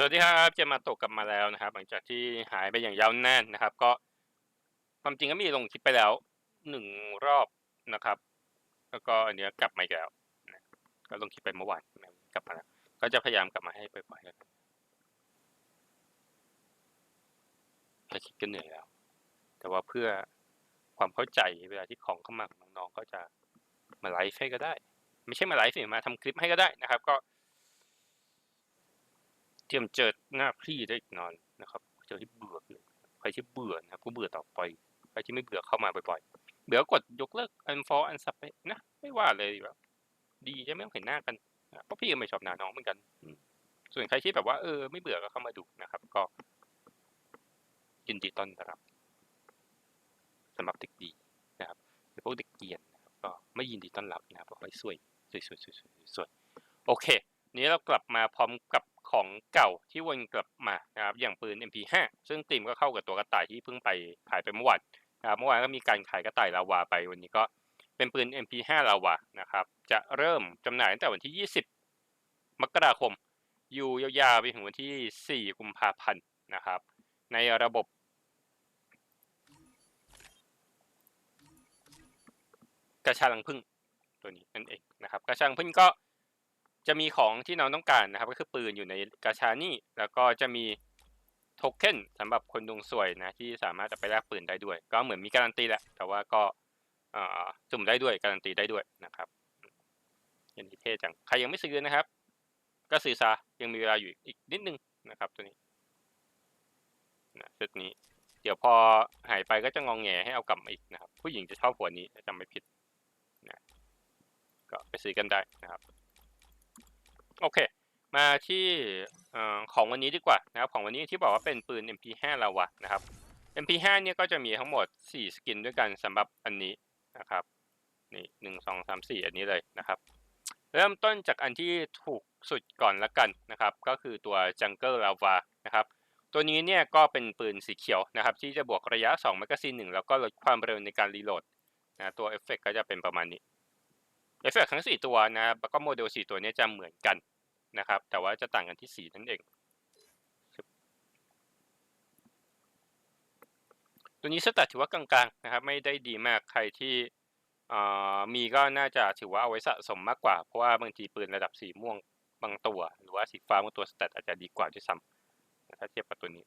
สวัสดีครับเจมมาตกกลับมาแล้วนะครับ หลังจากที่หายไปอย่างยาวนานนะครับ ก็ความจริงก็มีลงคลิปไปแล้วหนึ่งรอบนะครับ แล้วก็อันเนี้กลับมาอีกแล้วนะก็ลงคลิปไปเมื่อวานกลับมาแล้วก็จะพยายามกลับมาให้บ่อยๆแล้วกันแค่คิดก็เหนื่อยแล้ว แต่ว่าเพื่อความเข้าใจเวลาที่ของเข้ามาของน้องๆก็จะมาไลฟ์ให้ก็ได้ ไม่ใช่มาไลฟ์สิมาทำคลิปให้ก็ได้นะครับ ก็ เตรียมเจอหน้าพี่ได้อีกนอนนะครับเจอที่เบื่อเลยใครที่เบื่อนะครับก็เบื่อต่อไปใครที่ไม่เบื่อเข้ามาบ่อยๆเบื่อกดยกเลิก unfollow unsub ไปนะไม่ว่าเลยแบบดีจะไม่ต้องเห็นหน้ากันนะเพราะพี่ก็ไม่ชอบหน้าน้องเหมือนกันส่วนใครที่แบบว่าเออไม่เบื่อก็เข้ามาดูนะครับ ก็ยินดีต้อนรับสำหรับเด็กดีนะครับแต่พวกเด็กเกียนนะครับก็ไม่ยินดีต้อนรับนะครับเพราะเขาสวยสวยสวยสวยสวยสวยโอเค นี้เรากลับมาพร้อมกับ ของเก่าที่วนกลับมานะครับอย่างปืน MP5 ซึ่งตีมก็เข้ากับตัวกระต่ายที่เพิ่งไปขายไปเมื่อวานนะครับเมื่อวานก็มีการขายกระต่ายลาวาไปวันนี้ก็เป็นปืน MP5 ลาวานะครับจะเริ่มจำหน่ายตั้งแต่วันที่ 20 มกราคม อยู่ยาวๆไปถึงวันที่ 4 กุมภาพันธ์นะครับ ในระบบกระชาลังพึ่งตัวนี้นั่นเองนะครับ กระชาลังพึ่งก็ จะมีของที่น้องต้องการนะครับ ก็คือปืนอยู่ในกาชานี่ แล้วก็จะมีโทเค็นสำหรับคนดวงสวยนะที่สามารถจะไปแลกปืนได้ด้วย ก็เหมือนมีการันตีแหละ แต่ว่าก็สุ่มได้ด้วยการันตีได้ด้วยนะครับย่างนี้เท่จัง ใครยังไม่ซื้อนะครับ ก็ซื้อซะยังมีเวลาอยู่อีกนิดนึงนะครับตัวนี้นะชุดนี้ เดี๋ยวพอหายไปก็จะงองแงให้เอากลับมาอีกนะครับ ผู้หญิงจะชอบหัวนี้ถ้าจำไม่ผิดนะก็ไปซื้อกันได้นะครับ โอเค มาที่ของวันนี้ดีกว่านะครับของวันนี้ที่บอกว่าเป็นปืน MP5 ลาวะนะครับ MP5 เนี่ยก็จะมีทั้งหมด 4 สกินด้วยกันสำหรับอันนี้นะครับนี่หนึ่งสองสามสี่อันนี้เลยนะครับ เริ่มต้นจากอันที่ถูกสุดก่อนละกันนะครับ ก็คือตัว Jungle Lava นะครับตัวนี้เนี่ยก็เป็นปืนสีเขียวนะครับ ที่จะบวกระยะ2แมกกาซีนหนึ่งแล้วก็ลดความเร็วในการรีโหลดนะตัวเอฟเฟกก็จะเป็นประมาณนี้ ฟเฟกทั้ง 4 ตัวนะครับแล้วก็โมเดล 4 ตัวนี้จะเหมือนกันนะครับ แต่ว่าจะต่างกันที่สีนั่นเอง ตัวนี้สแตทถือว่ากลางๆนะครับ ไม่ได้ดีมากใครที่มีก็น่าจะถือว่าเอาไว้สะสมมากกว่า เพราะว่าบางทีปืนระดับสีม่วงบางตัว หรือว่าสีฟ้าบางตัวสแตทอาจจะดีกว่าด้วยซ้ำถ้าเทียบกับตัวนี้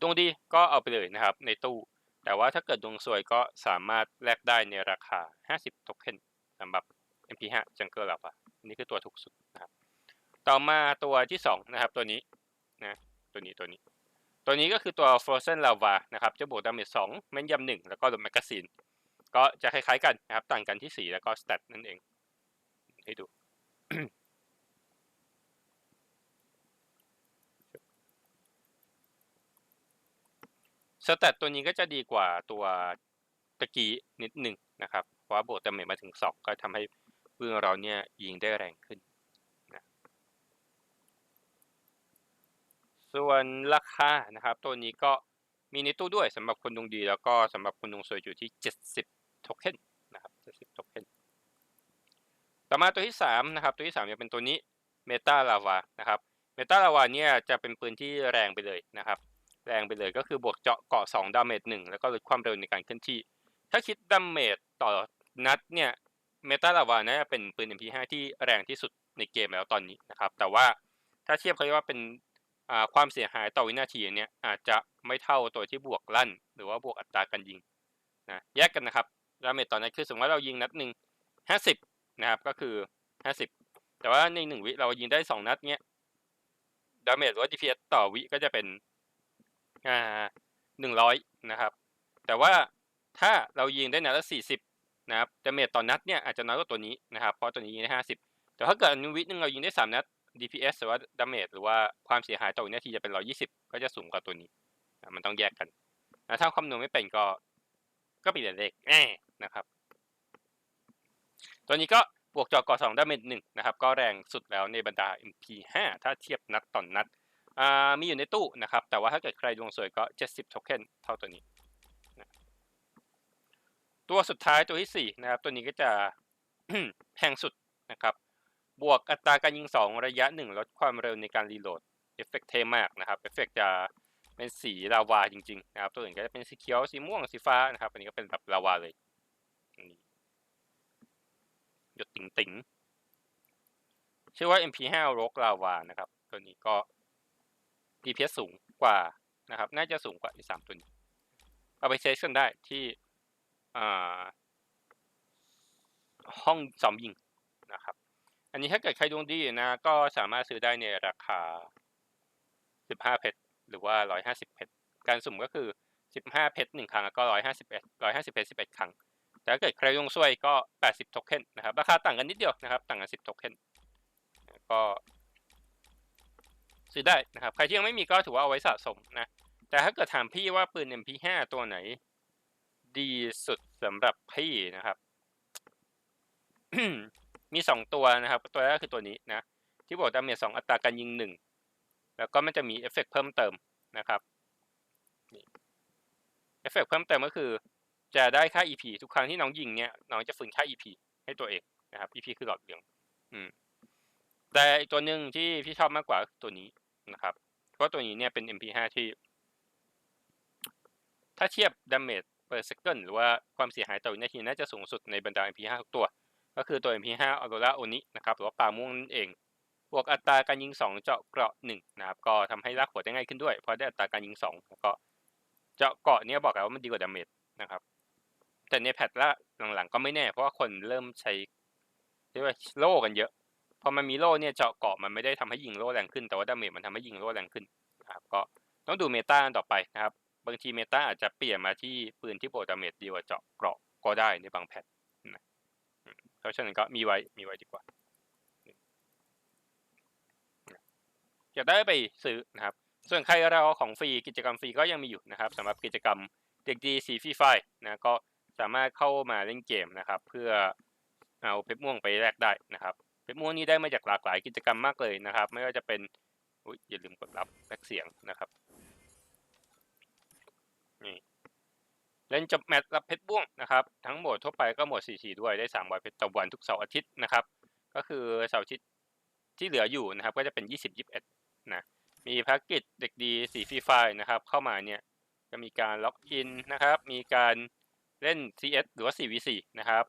ดวงดีก็เอาไปเลยนะครับ ในตู้ แต่ว่าถ้าเกิดดวงสวยก็สามารถแลกได้ในราคา 50โทเค็นสำหรับ MP5 Jungle Lava อันนี้คือตัวถูกสุดนะครับ ต่อมาตัวที่ 2 นะครับ ตัวนี้นะตัวนี้ตัวนี้ ตัวนี้ก็คือตัว Frozen Lava นะครับจะบวกดาเมจ2แม่นยำ1แล้วก็ลดแมกกาซีนก็จะคล้ายๆกันนะครับ ต่างกันที่สีแล้วก็สเตตนั่นเอง ให้ดู สแตตตัวนี้ก็จะดีกว่าตัวตะกี้นิดหนึ่งนะครับ เพราะว่าบวกดาเมจมาถึง 2 ก็ทำให้ปืนเราเนี่ยยิงได้แรงขึ้นนะส่วนราคานะครับ ตัวนี้ก็มีในตู้ด้วยสำหรับคนดวงดี แล้วก็สำหรับคนดวงสวยอยู่ที่ 70โทเค็นนะครับ70โทเค็นต่อมาตัวที่3นะครับตัวที่3จะเป็นตัวนี้เมตาลาวานะครับเมตาลาวาเนี่ยจะเป็นปืนที่แรงไปเลยนะครับ แรงไปเลยก็คือบวกเจาะเกาะ2ดาเมจ1แล้วก็ลดความเร็วในการเคลื่อนที่ ถ้าคิดดาเมจต่อนัดเนี่ยเมตาลาวาน่าจะเป็นปืน MP5 ที่แรงที่สุดในเกมแล้วตอนนี้นะครับ แต่ว่าถ้าเทียบเขาเรียกว่าเป็นความเสียหายต่อวินาทีเนี่ยอาจจะไม่เท่าตัวที่บวกลั่น หรือว่าบวกอัตราการยิงนะแยกกันนะครับดาเมจต่อนัดคือสมมติว่าเรายิงนัดหนึ่งห้าสิบนะครับก็คือห้าสิบแต่ว่าในหนึ่งวิเรายิงได้สองนัดเนี้ยดาเมจหรือว่า DPS ต่อวิก็จะเป็น อ่าหนึ่งร้อยนะครับ แต่ว่าถ้าเรายิงได้นัดละสี่สิบนะครับดาเมจต่อนัดเนี่ยอาจจะน้อยกว่าตัวนี้นะครับ เพราะตัวนี้ยิงได้ห้าสิบแต่ถ้าเกิดวิทนึงเรายิงได้สามนัด DPS หรือว่าดาเมจหรือว่าความเสียหายต่อวินาทีจะเป็นร้อยี่สิบก็จะสูงกว่าตัวนี้ มันต้องแยกกันนะถ้าคำนวณไม่เป็นก็ ก็เป็นเลขแน่นะครับ ตัวนี้ก็บวกจอกอสองดาเมจหนึ่งนะครับ ก็แรงสุดแล้วในบรรดา MP5 ถ้าเทียบนัดต่อนนัด มีอยู่ในตู้นะครับ แต่ว่าถ้าเกิดใครดวงสวยก็ 70 โทเค็นเท่าตัวนี้นะตัวสุดท้ายตัวที่ 4 นะครับ ตัวนี้ก็จะแพงสุดนะครับ บวกอัตราการยิง 2 ระยะ 1 ลดความเร็วในการรีโหลดเอฟเฟกต์เทมากนะครับเอฟเฟกต์จะเป็นสีลาวาจริงๆนะครับ ตัวอื่นก็จะเป็นสีเขียวสีม่วงสีฟ้านะครับ อันนี้ก็เป็นแบบลาวาเลยนี่หยดติ๋งๆชื่อว่า MP5 Rogue Lava นะครับ ตัวนี้ก็ DPS สูงกว่านะครับ น่าจะสูงกว่าอีสามตัวนี้เอาไปเซสกันได้ที่ห้องซ้อมยิงนะครับ อันนี้ถ้าเกิดใครดวงดีนะ ก็สามารถซื้อได้ในราคา 15 เพชรหรือว่า 150 เพชรการสุ่มก็คือ 15 เพชร1ครั้งแล้วก็ 151 150 เพชร11 ครั้ง แต่ถ้าเกิดใครดวงซวยก็ 80 โทเค็นนะครับ ราคาต่างกันนิดเดียวนะครับ ต่างกัน 10 โทเค็นก็ ซื้อได้นะครับ ใครที่ยังไม่มีก็ถือว่าเอาไว้สะสมนะ แต่ถ้าเกิดถามพี่ว่าปืน MP5 ตัวไหน ดีสุดสำหรับพี่นะครับ มีสองตัวนะครับ ตัวแรกคือตัวนี้นะ ที่บอกดาเมจสองอัตราการยิงหนึ่ง แล้วก็มันจะมีเอฟเฟกต์เพิ่มเติมนะครับเอฟเฟกต์เพิ่มเติมก็คือจะได้ค่า EP ทุกครั้งที่น้องยิงเนี่ยน้องจะฟื้นค่า EP ให้ตัวเองนะครับ EP คือหลอดเหลือง อืม แต่อีกตัวหนึ่งที่พี่ชอบมากกว่าตัวนี้ นะครับ เพราะตัวนี้เนี่ยเป็น MP5 ที่ ถ้าเทียบดาเมจ per second หรือว่าความเสียหายต่อวินาทีน่าจะสูงสุดในบรรดา MP5 ทุกตัว ก็คือตัว MP5 Aurora Oni นะครับหรือว่าปลาม่วงนั่นเองบวกอัตราการยิง 2 เจาะเกราะ1นะครับก็ทำให้ลากหัวได้ง่ายขึ้นด้วย เพราะได้อัตราการยิง 2 แล้วก็เจาะเกราะเนี่ยบอกแล้วว่ามันดีกว่าดาเมจนะครับ แต่ในแพทละหลังๆ ก็ไม่แน่เพราะว่าคนเริ่มใช้เรียกว่าโล่กันเยอะ พอมันมีโล่เนี่ยเจาะเกราะมันไม่ได้ทำให้ยิงโล่แรงขึ้น แต่ว่าดาเมจมันทำให้ยิงโล่แรงขึ้นนะครับก็ต้องดูเมตาต่อไปนะครับ บางทีเมตาอาจจะเปลี่ยนมาที่ปืนที่โปรดาเมจดีกว่าเจาะเกราะก็ได้ในบางแพทนะเพราะฉะนั้นก็มีไว้มีไว้ดีกว่าอยากได้ไปซื้อนะครับ ส่วนใครเราของฟรีกิจกรรมฟรีก็ยังมีอยู่นะครับสำหรับกิจกรรมเด็กดีซีฟีไฟนะก็สามารถเข้ามาเล่นเกมนะครับ เพื่อเอาเพชรม่วงไปแลกได้นะครับ เพชรม่วงนี้ได้มาจากหลากหลายกิจกรรมมากเลยนะครับ ไม่ว่าจะเป็นอุ๊ยอย่าลืมกดรับแบกเสียงนะครับนี่เล่นจบแมตช์รับเพชรบ้วงนะครับ ทั้งหมดทั่วไปก็หมด4 4ด้วยได้3วันเพชรต่อวันทุกเสาร์อาทิตย์นะครับ ก็คือเสาร์อาทิตย์ที่เหลืออยู่นะครับ ก็จะเป็น 20 21นะมีภารกิจเด็กดีสีฟรีไฟนะครับ เข้ามาเนี่ยจะมีการล็อกอินนะครับ มีการเล่น CS หรือว่า 4v4 นะครับ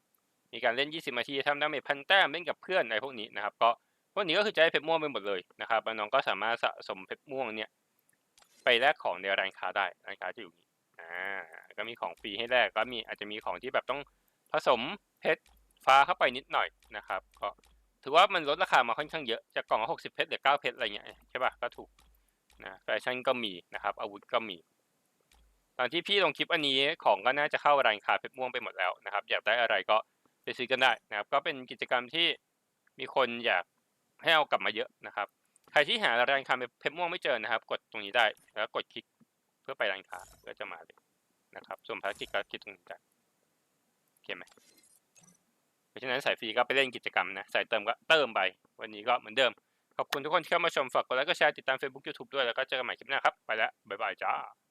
มีการเล่น 20นาทีทำดาเมจพันแต้มเล่นกับเพื่อนอะไรพวกนี้นะครับก็พวกนี้ก็คือจะได้เพชรม่วงไปหมดเลยนะครับแล้วน้องก็สามารถสะสมเพชรม่วงเนี่ยไปแลกของในร้านค้าได้ร้านค้าจะอยู่นี้อ่าก็มีของฟรีให้แลกก็มีอาจจะมีของที่แบบต้องผสมเพชรฟ้าเข้าไปนิดหน่อยนะครับ ก็ถือว่ามันลดราคามาค่อนข้างเยอะจากกล่องละหกสิบเพชรเหลือเก้าเพชรอะไรเงี้ยใช่ป่ะก็ถูกนะแฟชั่นก็มีนะครับ อาวุธก็มี ตอนที่พี่ลงคลิปอันนี้ของก็น่าจะเข้าร้านค้าเพชรม่วงไปหมดแล้วนะครับ อยากได้อะไรก็ ไปซื้อกันได้นะครับ ก็เป็นกิจกรรมที่มีคนอยากให้เอากลับมาเยอะนะครับ ใครที่หาร้านค้าเพชรม่วงไม่เจอนะครับ กดตรงนี้ได้แล้วกดคลิกเพื่อไปร้านค้าก็จะมาเลยนะครับ ส่วนภารกิจก็คิดตรงนี้กันโอเคไหมเพราะฉะนั้นสายฟรีก็ไปเล่นกิจกรรมนะสายเติมก็เติมไป วันนี้ก็เหมือนเดิม ขอบคุณทุกคนที่เข้ามาชมฝากกดไลค์ก็แชร์ติดตาม Facebook YouTube ด้วยแล้วก็เจอกันใหม่คลิปหน้าครับ ไปแล้วบ๊ายบายจ้า